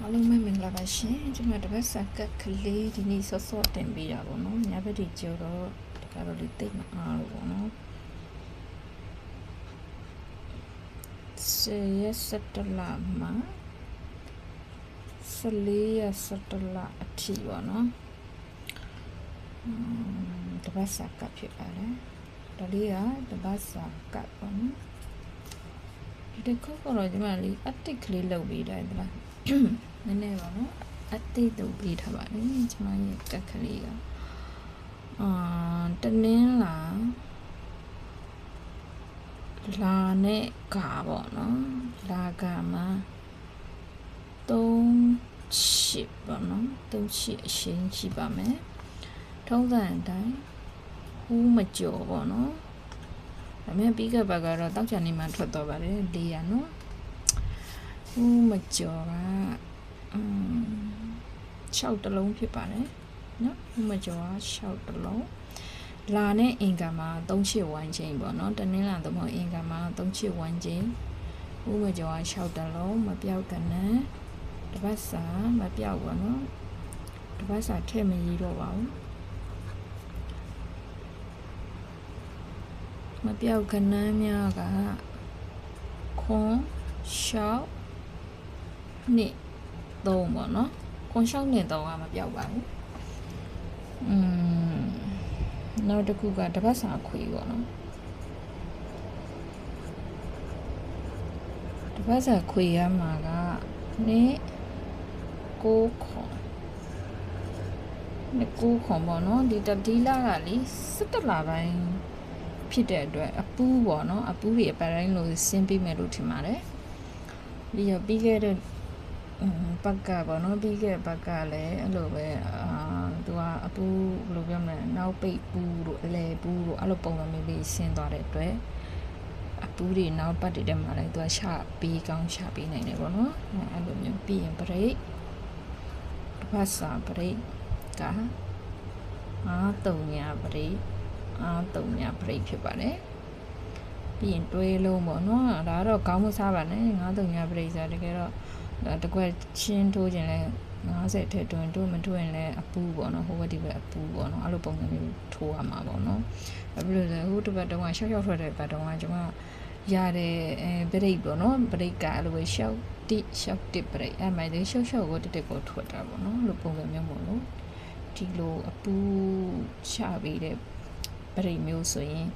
အားလုံးပဲမင်္ဂလာပါရှင်ကျွန်မတပတ်စကတ်ကလေးဒီနေ့ဆော့ဆော့တင်ပေးတာပေါ့နော်ညဘက်ဒီကျော်တော့ဒီကတော့လေးတိတ်မအားလို့ပေါ့နော်စေရစတလာမှာစလေးရစတလာအထီပေါ့နော်อืมတပတ်စကတ်ဖြစ်ပါတယ်ဒါလေးကတပတ်စကတ်ပေါ့နော်ဒီတစ်ခုကတော့ကျွန်မလေးအတစ်ကလေးလုပ်ပေးတယ်ဒီလား နည်းနည်းပါနော်အတိတ်တုပ်ပေးထားပါတယ်ကျွန်မရဲ့ကက်ကလေးကအာတနင်းလာလာနဲ့ဂါပေါ့နော်လာဂါမှာ3ချစ်ပေါ့နော်3ချစ်အရှင်းရှိပါမယ်ထုံးစံအတိုင်းဟူးမကြော်ပေါ့နော်ဒါပေမဲ့ပြီးခဲ့ပါကတော့တောက်ချန်နေမှထွက်တော့ပါတယ်လေးရနော် ဦးမကျော်ကအမ်6တလုံးဖြစ်ပါတယ်နော်ဦးမကျော်က6တလုံးလာနဲ့အင်ကမှာ381ချင်းပေါ့နော်တနင်္လာသမုတ်အင်ကမှာ381ချင်းဦးမကျော်က6တလုံးမပြောက်ကနန်းတပတ်စာမပြောက်ပေါ့နော်တပတ်စာထည့်မရတော့ပါဘူးမပြောက်ကနန်းများကခွန်ရှောက် နှစ်သုံးပေါ့နော်ကွန်ရှောက်နှစ်သုံးကမပြောက်ပါဘူးอืมနောက်တစ်ခုကတပတ်စာခွေပေါ့နော်တပတ်စာခွေရမှာကနှစ်ကိုခွန်နှစ်ကိုခွန်ပေါ့နော်ဒီတတိလာကလေ17လပိုင်းဖြစ်တဲ့အတွက်အပူးပေါ့နော်အပူးတွေအပတိုင်းလို့ဆင်းပေးမယ်လို့ထင်ပါတယ်ပြီးတော့ပြီးခဲ့တဲ့ ဘက်ကပေါ့နော်ပြီးခဲ့ဘက်ကလည်းအဲ့လိုပဲအာသူကအပူဘယ်လိုပြောမလဲနောက်ပိတ်ပူတို့အလဲပူတို့အဲ့လိုပုံစံမျိုးလေးဆင်းသွားတဲ့အတွက်အပူတွေနောက်ပတ်တွေတက်မှာလည်းသူကရှာပေးကောင်းရှာပေးနိုင်တယ်ပေါ့နော်အဲ့လိုမျိုးပြီးရင် break တစ်ပတ်စာ break ကအားတုံညာ break အားတုံညာ break ဖြစ်ပါတယ်ပြီးရင်တွဲလုံးပေါ့နော်ဒါကတော့ကောင်းမစားပါနဲ့ငါးတုံညာ break ဆိုတာတကယ်တော့ တကွက်ချင်းထိုးခြင်းလဲ90ထက်တွင်တို့မတွင်လဲအပူပေါ့နော်ဟိုဘက်ဒီဘက်အပူပေါ့နော်အဲ့လိုပုံစံမျိုးထိုးရမှာပေါ့နော်အဲ့ဘယ်လိုလဲဟိုတစ်ပတ်တုန်းကရှောက်ရှောက်ထွက်တဲ့ပတ်တုန်းကကျွန်မရတဲ့အဲဘရိတ်ပေါ့နော်ဘရိတ်ကအဲ့လိုပဲရှောက်တိရှောက်တစ်ဘရိတ်အဲ့မိုင်လေးရှောက်ရှောက်ကိုတက်တက်ကိုထွက်တာပေါ့နော်လိုပုံစံမျိုးပေါ့နော်ဒီလိုအပူချပေးတဲ့ဘရိတ်မျိုးဆိုရင်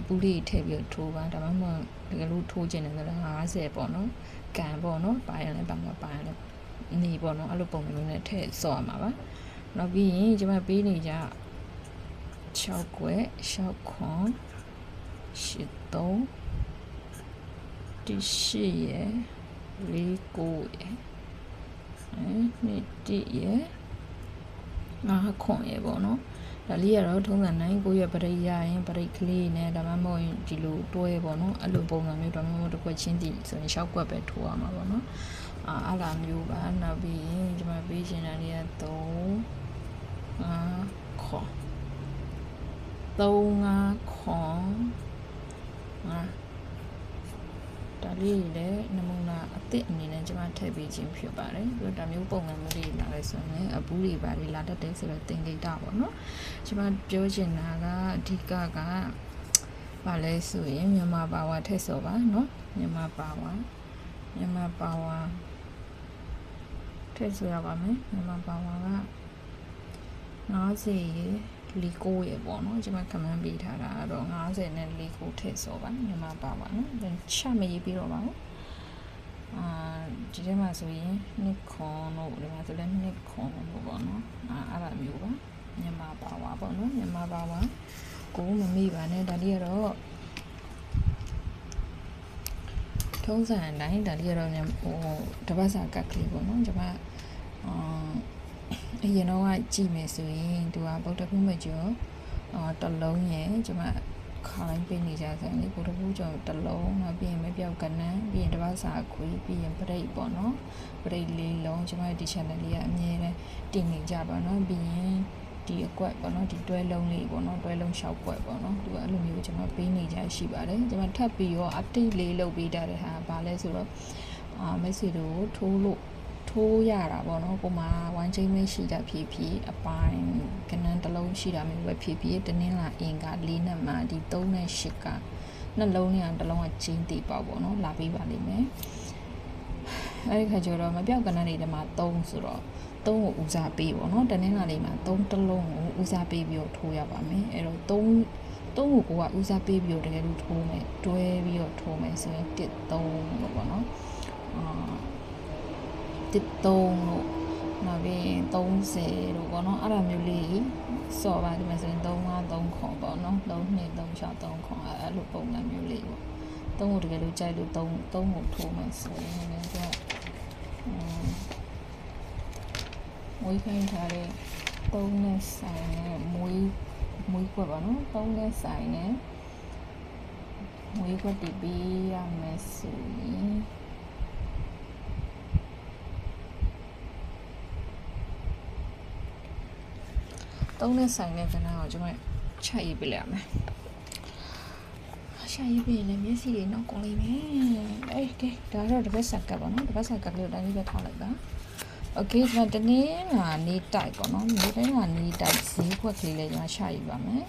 အပူလေးထည့်ပြီးထိုးပါဒါမှမဟုတ်တကယ်လို့ထိုးခြင်းတယ်ဆိုတော့50ပေါ့နော် ကန်ပေါ့နော်ပါရင်လည်းပါမှာပါရင်လည်းနေပေါ့နော်အဲ့လိုပုံစံမျိုးနဲ့ထည့်ဆော့ရမှာပါနောက်ပြီးရင်ကျွန်မပေးနေကြ6ကွယ်6ခွန်8 3ဒီရှိရယ်၄ကိုရယ်အဲနှစ်တိရယ်ငါခွန်ရယ်ပေါ့နော် ဒါလေးကတော့ထုံးစံနိုင်ကိုရပရိရရင်ပရိကလေးနဲ့ဒါမှမဟုတ်ဒီလိုတွဲပေါ့နော်အဲ့လိုပုံစံမျိုးဒါမှမဟုတ်တစ်ခွက်ချင်းတီဆိုရင်ရှောက်ကွက်ပဲထိုးရမှာပေါ့နော်အာအဲ့လိုမျိုးပါနောက်ပြီးရင်ဒီမှာပေးချင်တာလေးက3အာခေါ်3ငါခေါ်ငါ ဒါလေးလည်းနမူနာအစ်စ်အနေနဲ့ကျွန်မထည့်ပေးခြင်းဖြစ်ပါတယ်ပြီးတော့ဒါမျိုးပုံစံမျိုးလေးလာလဲဆိုရင်အပူးတွေပါလေးလာတတ်တယ်ဆိုတော့တင်ကိတာပေါ့နော်ကျွန်မပြောချင်တာကအဓိကကဘာလဲဆိုရင်မြန်မာပါဝါထည့်စောပါနော်မြန်မာပါဝါမြန်မာပါဝါထည့်ဆိုရပါမယ်မြန်မာပါဝါက90ရေ လီကိုရေပေါ့နော်ကျွန်မကမန်းပေးထားတာကတော့90နဲ့လီကိုထည့်စောပါမြန်မာပါဝါနော်ဒါချမရေးပြီးတော့ပါဘူးအာဒီထဲမှာဆိုရင်နှစ်ခွန်တို့ဒီမှာဆိုလည်းနှစ်ခွန်တို့ပေါ့နော်အာအဲ့လိုမျိုးပါမြန်မာပါဝါပေါ့နော်မြန်မာပါဝါကိုမမေ့ပါနဲ့ဒါလေးကတော့ထုံးစံအတိုင်းဒါလေးကတော့ဟိုတပတ်စာကတ်ကလေးပေါ့နော်ကျွန်မအာ အရင်တော့ကြည့်မယ်ဆိုရင်သူကဗုဒ္ဓဘုမကျော်အာတလုံးရယ်ကျွန်မခိုင်းပေးနေကြတယ်လေဗုဒ္ဓဘုကျော်တလုံးနောက်ပြီးရင်မပြောက်ကနန်းပြီးရင်တပတ်စာခွေးပြီးရင်ပရိတ်ပေါ့နော်ပရိတ်လေးလုံးကျွန်မဒီ channel လေးကအမြဲတမ်းတင်နေကြပါနော်ပြီးရင်ဒီအကွက်ပေါ့နော်ဒီတွဲလုံးလေးပေါ့နော်တွဲလုံးရှောက်ကွက်ပေါ့နော်သူကအဲ့လိုမျိုးကျွန်မပေးနေကြရှိပါတယ်ကျွန်မထပ်ပြီးတော့ update လေးလုပ်ပေးတာတဲ့ဟာဘာလဲဆိုတော့အာ message ကိုထိုးလို့ ထိုးရတာပေါ့နော်ကိုမဝမ်းချင်းမဲရှိတာဖြစ်ဖြစ်အပိုင်းကနန်းတစ်လုံးရှိတာမျိုးပဲဖြစ်ဖြစ်တနင်္လာအင်က၄နဲ့မှဒီ3နဲ့8ကနှလုံးနဲ့တစ်လုံးကချင်းတီပေါ့ပေါ့နော်လာပေးပါလိမ့်မယ်အဲဒီခါကျတော့မပြောက်ကနန်းတွေထဲမှာ3ဆိုတော့3ကိုဦးစားပေးပေါ့နော်တနင်္လာနေ့မှာ3တစ်လုံးကိုဦးစားပေးပြီးတော့ထိုးရပါမယ်အဲ့တော့3သုံးကိုကိုကဦးစားပေးပြီးတော့တကယ်လို့ထိုးမယ်တွဲပြီးတော့ထိုးမယ်ဆိုရင်1 3လို့ပေါ့နော်အာ 1 3လို့နောက်ပြီးရင်30လို့ပေါ့နော်အဲ့ဒါမျိုးလေးစော်ပါဒီမှာဆိုရင်3 5 3ခွန်ပေါ့နော်3 2 3 6 3ခွန်အဲ့လိုပုံစံမျိုးလေးပေါ့သုံးကိုတကယ်လို့ကြိုက်လို့3 3ကိုထိုးမယ်ဆိုရင်လည်းသူကဝေးခိုင်းထားတဲ့3နဲ့ဆိုင်နဲ့မွေးမွေးကွက်ပါနော်သုံးနဲ့ဆိုင်နဲ့မွေးကွက်တည်ပေးရမယ်ဆိုရင် သုံးနဲ့ဆိုင်နဲ့ကဏ္ဍကိုကျွန်မချက်ရေးပေးလိုက်ရမယ်ရှာရေးပေးရင်လည်းမျက်စိတွေတော့ကုန်လိမ့်မယ်အေးကဲဒါတော့တစ်ပတ်ဆက်ကပ်ပါနော်တစ်ပတ်ဆက်ကပ်လေးကိုတိုင်းလေးပဲထားလိုက်ပါโอเคကျွန်တော်တနေ့ကနေတိုက်ပေါ့နော်နေ့တိုင်းကနေတိုက်ဈေးခွက်ကလေးလည်းကျွန်တော်ရှာယူပါမယ်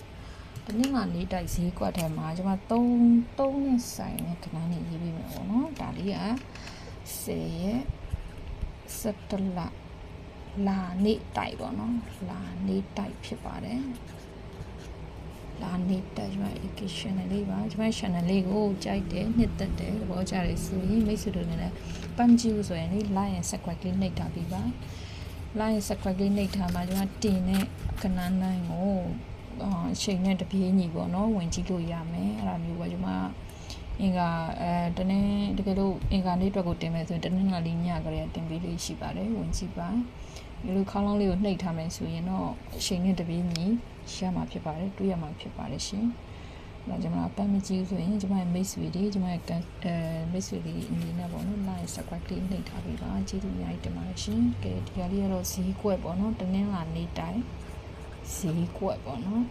တနေ့ကနေတိုက်ဈေးခွက်ထဲမှာကျွန်မ3 3နဲ့ဆိုင်နဲ့ခဏနေရေးပြီးမယ်ပေါ့နော်ဒါလေးက10ရက်17လ လာနေတိုက်ပေါ့နော်လာနေတိုက်ဖြစ်ပါတယ်လာနေတဲ့ကျွန်မ education လေးပါကျွန်မ channel လေးကိုကြိုက်တယ်နှစ်သက်တယ်သဘောကျတယ်ဆိုရင်မိတ်ဆွေတို့လည်းပန်းကြည့်လို့ဆိုရင်လေ like and subscribe လေးနှိပ်ထားပြီးပါ like and subscribe လေးနှိပ်ထားမှာကျွန်မတင်တဲ့ကဏ္ဍနိုင်ကိုအချိန်နဲ့တပြေးညီပေါ့နော်ဝင်ကြည့်လို့ရမယ်အဲ့ဒါမျိုးပေါ့ကျွန်မအင်္ဂါအဲတနေ့တကယ်လို့အင်္ဂါနေ့အတွက်ကိုတင်မယ်ဆိုရင်တနေ့ငါလေးညကလေးတင်ပေးလေးရှိပါတယ်ဝင်ကြည့်ပါ ဒီလိုခေါင်းလုံးလေးကိုနှိပ်ထားမယ်ဆိုရင်တော့အချိန်နဲ့တပြေးညီရမှာဖြစ်ပါတယ်တွေ့ရမှာဖြစ်ပါတယ်ရှင်။ဒါကျွန်မအပန်းမကြည့်ဆိုရင်ကျွန်မမိတ်ဆွေတွေကျွန်မအဲမိတ်ဆွေတွေအနေနဲ့ပေါ့နော် like subscribe လေးနှိပ်ထားပေးပါကျေးဇူးအများကြီးတင်ပါတယ်ရှင်။ကဲဒီကလေးကတော့ဈေးကွက်ပေါ့နော်တနင်္လာနေ့တိုင်းဈေးကွက်ပေါ့နော်။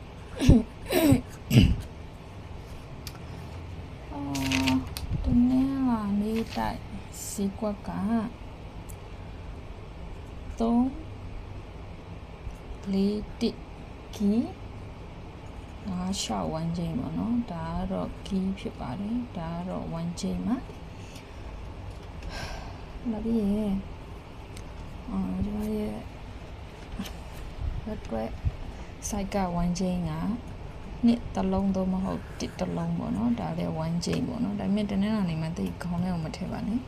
အော်တနင်္လာနေ့တိုင်းဈေးကွက်က 3 4 1ကီငါရှောက်1ချိန်ပေါ့နော်ဒါကတော့ကီဖြစ်ပါတယ်ဒါကတော့1ချိန်ပါနောက်ပြီးရင်အော်ဒီမှာရဲ့ဘက်စိုက်က1ချိန်ကနှစ်တလုံးတော့မဟုတ်တစ်တလုံးပေါ့နော်ဒါလည်း1ချိန်ပေါ့နော်ဒါပေမဲ့တနေ့နေ့မှတိတ်ခေါင်းထဲကိုမထည့်ပါနဲ့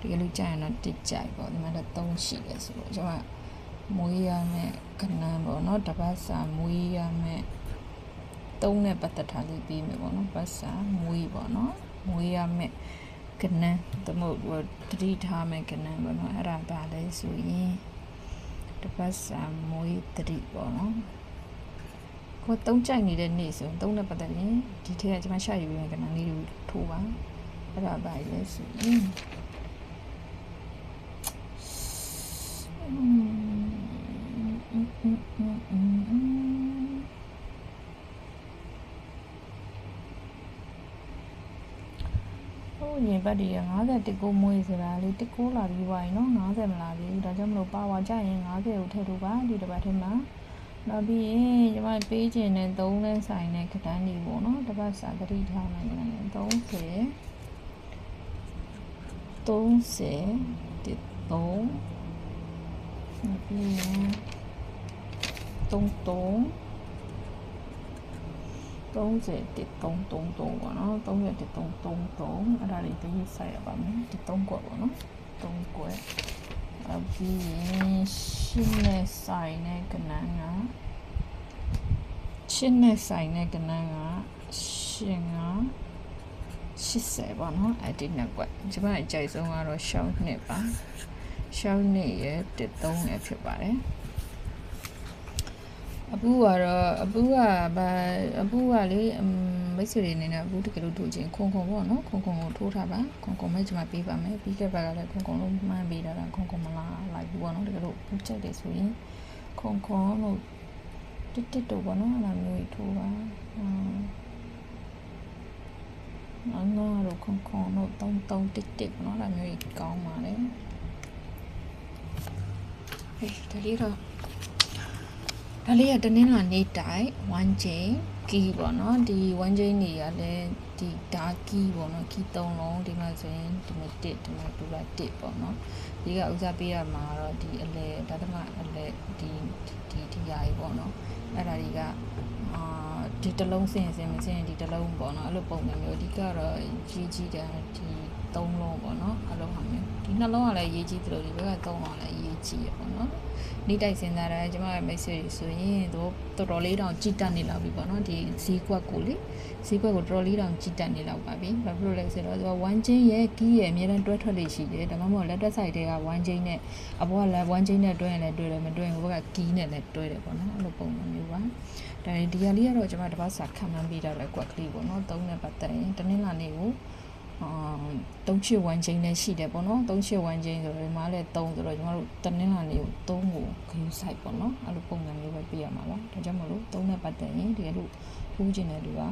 တကယ်လို့ကြာရင်တော့တစ်ကြိုက်ပေါ့ဒီမှာတော့3ရှိတယ်ဆိုတော့ကျွန်မမွေးရမယ်ခဏပေါ့နော်တပတ်စာမွေးရမယ်သုံးနဲ့ပတ်သက်ထားလေးပြီးမယ်ပေါ့နော်ပတ်စာမွေးပေါ့နော်မွေးရမယ်ကနန်းသမုတ်တတိထားမယ်ကနန်းပေါ့နော်အဲ့ဒါပါလဲဆိုရင်တပတ်စာမွေးတတိပေါ့နော်ကိုသုံးကြိုက်နေတဲ့နေ့ဆိုသုံးနဲ့ပတ်သက်ရင်ဒီထက်ကကျွန်မရှာယူရကနန်းလေးတွေထိုးပါအဲ့ဒါပါလဲဆိုရင်อืม ဟိုရင်ဘတ်ဒီက50တကိုမွေးဆိုတာလေတကိုလာပြီးွားရင်နော်90မလာသေးဘူးဒါကြောင့်မလို့ပါဝါကြရင်50ကိုထည့်လို့ပါဒီတစ်ပတ်ထဲမှာနောက်ပြီးရင်ကျွန်မပေးခြင်းနဲ့3လမ်းဆိုင်နဲ့ခတန်းနေပေါ့နော်တစ်ပတ်စာသတိထားနိုင်တယ်30 30 3နောက်ပြီးရင်33 30တစ်333ပေါ့နော်30တစ်333အဲ့ဒါလေးတည်းဆက်ရပါမယ်ဒီ3ကွက်ပေါ့နော်3ကွက်အပြီးရင်ရှင်းနဲ့ဆိုင်နဲ့ကနန်းကရှင်းနဲ့ဆိုင်နဲ့ကနန်းကရှင်းက80ပေါ့နော်အဲ့ဒီနှစ်ကွက်ကျွန်မအကြိုက်ဆုံးကတော့ရှောင်းနှစ်ပါရှောင်းနှစ်ရဲ့13ရဲ့ဖြစ်ပါတယ် အပူကတော့အပူကဘာအပူကလေမိတ်ဆွေတွေအနေနဲ့အပူတကယ်လို့ထိုးခြင်းခုံခုံပေါ့နော်ခုံခုံကိုထိုးထားပါခုံခုံမဲ့ကျွန်မပေးပါမယ်ပြီးခဲ့ပါကလည်းခုံခုံလို့မှန်းပေးတာကခုံခုံမလားလိုက်ဘူးပေါ့နော်တကယ်လို့ပူချက်တယ်ဆိုရင်ခုံခုံလို့တစ်တစ်တော့ပေါ့နော်အဲ့လိုမျိုးထိုးပါအငါတို့ခုံခုံလို့တုံးတုံးတစ်တစ်ပေါ့နော်အဲ့လိုမျိုးကောင်းပါလေဟေးဒါလေးတော့ ဒါလေးကတနင်္လာနေ့တိုင်1ချိန်ကီပေါ့နော်ဒီ1ချိန်နေရလဲဒီဒါကီပေါ့နော်ကီ3လုံးဒီမှာဆိုရင်ဒီမှာ1ဒီမှာဒူလာ1ပေါ့နော်ဒီကဥစားပေးရမှာတော့ဒီအလဲဒါသမအလဲဒီဒီဒီယာကြီးပေါ့နော်အဲ့ဒါတွေကအာဒီတစ်လုံးစင်စင်မစင်ဒီတစ်လုံးပေါ့နော်အဲ့လိုပုံစံမျိုးအဓိကတော့ကြီးကြီးတယ်ဒီ3လုံးပေါ့နော်အဲ့လိုဟာမျိုး ဒီနှလုံးကလည်းရေးကြီးသလိုဒီဘက်က3လုံးကလည်းရေးကြီးရပေါ့နော်နေတိုက်စင်တာတယ်ကျမရဲ့မိတ်ဆွေတွေဆိုရင်တို့တော်တော်လေးတောင်ကြည်တက်နေလောက်ပြီပေါ့နော်ဒီဈေးကွက်ကိုလေဈေးကွက်ကိုတော်တော်လေးတောင်ကြည်တက်နေလောက်ပါပြီဘာဖြစ်လို့လဲဆိုတော့သူက1ချင်းရဲ့ကီးရဲ့အများတန်းတွဲထွက်လေးရှိတယ်ဒါမှမဟုတ်လက်တက်ဆိုင်တွေက1ချင်းနဲ့အပေါ်ကလည်း1ချင်းနဲ့တွဲရင်လည်းတွဲတယ်မတွဲရင်ဘက်ကကီးနဲ့လည်းတွဲတယ်ပေါ့နော်အဲ့လိုပုံစံမျိုးပါဒါဒီဟာလေးကတော့ကျွန်မတပတ်စာခံမှန်းပေးတော့လဲကွက်ကလေးပေါ့နော်သုံးနဲ့ပတ်သက်ရင်တနင်္လာနေ့ကို အာတုံးချစ်ဝမ်းချင်းနဲ့ရှိတယ်ပေါ့နော်တုံးချစ်ဝမ်းချင်းဆိုတော့ဒီမှာလည်း3ဆိုတော့ကျွန်တော်တို့တနင်္လာနေ့ကို3ကိုခရူးဆိုင်ပေါ့နော်အဲ့လိုပုံစံမျိုးပဲပြရမှာပါဒါကြောင့်မလို့3နဲ့ပတ်သက်ရင်ဒီလိုဖူးခြင်းတဲ့လူက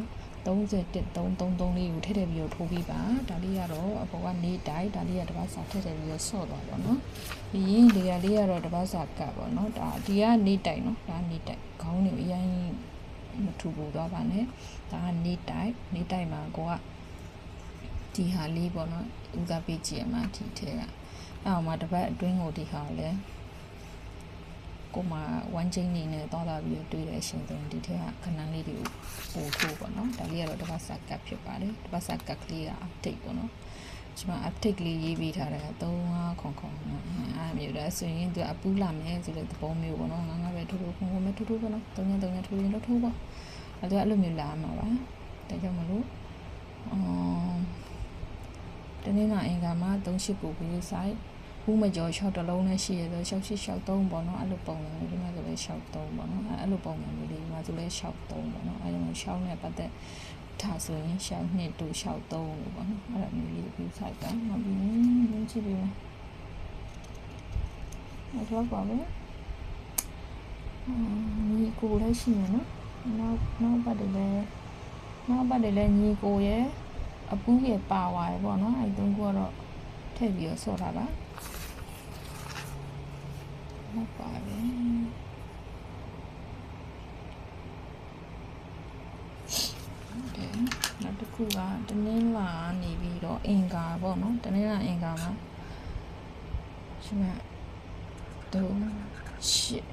3133လေးကိုထည့်ထည့်ပြီးတော့ထိုးပြီးပါဒါလေးကတော့အပေါ်ကနေတိုက်ဒါလေးကတပတ်စာထည့်ထည့်ပြီးတော့ဆော့သွားပါတော့ပြီးရင်ဒီကလေးကတော့တပတ်စာကပ်ပေါ့နော်ဒါဒီကနေတိုက်နော်ဒါနေတိုက်ခေါင်းနေအရင်မထူပူသွားပါနဲ့ဒါကနေတိုက်နေတိုက်မှာကိုက ဒီဟာလေးပေါ့နော်ဥစားပေးကြည့်ရမှာဒီထဲကအဲ့အောင်မှာတပတ်အတွင်းကိုဒီဟာလဲကိုမ1ချင်းနေနဲ့သွားတာပြီးတွေ့တဲ့အချိန်ဆိုရင်ဒီထက်ကခဏလေးတွေကိုပို့ထိုးပေါ့နော်ဒါလေးကတော့တပတ်စာကပ်ဖြစ်ပါတယ်တပတ်စာကပ်ကလေးက update ပေါ့နော်ကျွန်မ update လေးရေးပေးထားတယ်35ခွန်ခွန်အဲ့မျိုးဒါဆိုရင်သူအပူးလာမယ်ဆိုတဲ့သဘောမျိုးပေါ့နော်ငါငါပဲထိုးထိုးခွန်ခွန်ပဲထိုးထိုးပေါ့နော်3ည3ညထိုးရင်တော့ထိုးပေါ့အဲ့ဒါအဲ့လိုမျိုးလာမှာပါဒါကြောင့်မလို့အော် တနေ့မှအင်္ဂါမှာ38ကိုပြီးဆိုင်ဘူးမကျော်6တလုံးနဲ့ရှိရဆို6 6 6 3ပေါ့နော်အဲ့လိုပုံစံမျိုးဒီမှာဆိုလဲ6 3ပေါ့နော်အဲ့လိုပုံစံမျိုးလေးဒီမှာဆိုလဲ6 3ပေါ့နော်အဲ့လို6နဲ့ပတ်သက်ထားဆိုရင်6နှစ်တူ6 3လို့ပေါ့နော်အဲ့လိုမျိုးလေးပြီးဆိုင်တာနောက်ပြီးရင်းချပြီးမယ်အဲ့တော့ပါပဲအင်းညီကိုလည်းရှိမယ်နော်နောက်နောက်ပတ်တယ်လည်းနောက်ပတ်တယ်လည်းညီကိုရဲ့ အပူးရဲ့ပါဝါရဲ့ပေါ့နော်အဲ့တုံးကတော့ထည့်ပြီးတော့ဆော့တာပါဟုတ်ပါပဲတယ်နောက်တစ်ခုကတနင်္လာနေပြီးတော့အင်္ဂါပေါ့နော်တနင်္လာအင်္ဂါမှာရှင်မတုံးရှစ်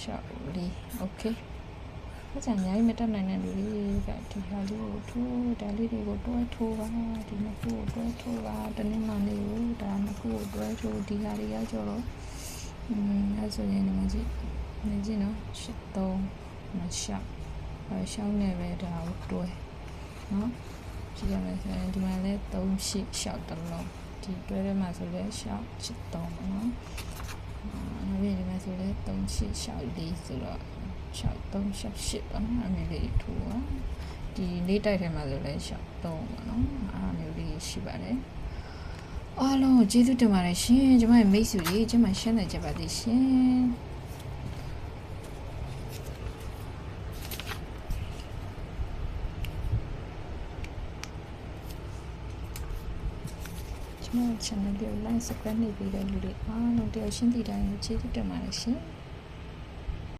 ရှောက် ။အဲ့ကျန်အများကြီးမတက်နိုင်တဲ့လူတွေကဒီဟာလေးကိုထိုးဒါလေးတွေကိုတွဲထိုးပါဒီနှစ်ခုကိုတွဲထိုးပါတနင်္လာနေ့ကိုဒါနှစ်ခုကိုတွဲထိုးဒီဟာတွေကကြော်တော့อืมအဲ့ဆိုရင်ဒီမှာကြည့်နေကြည့်နော်ရှစ်သုံးမရှောက်အဲရှောက်နေပဲဒါကိုတွဲနော်ကြည့်ရမယ်ဆိုရင်ဒီမှာလဲ3ရှစ်ရှောက်တလုံးဒီတွဲထဲမှာဆိုလဲရှောက်ရှစ်သုံးနော်အဲ့ဒီမှာဆိုလဲ3ရှစ်ရှောက်၄ဆိုတော့ 6 3 6 8ပေါ့နော်အမျိုးလေးထူပါဒီလေးတိုက်ထဲမှာဆိုလဲ6 3ပေါ့နော်အားမျိုးလေးရှိပါတယ်အားလုံးကိုကျေးဇူးတင်ပါတယ်ရှင်ကျမရဲ့မိတ်ဆွေတွေကျမရှင်းနေကြပါသေးရှင်ကျွန်တော် channel လေးကို like subscribe လုပ်ပေးတဲ့လူတွေအားလုံးတယောက်ရှင်းတည်တိုင်းကျေးဇူးတင်ပါတယ်ရှင်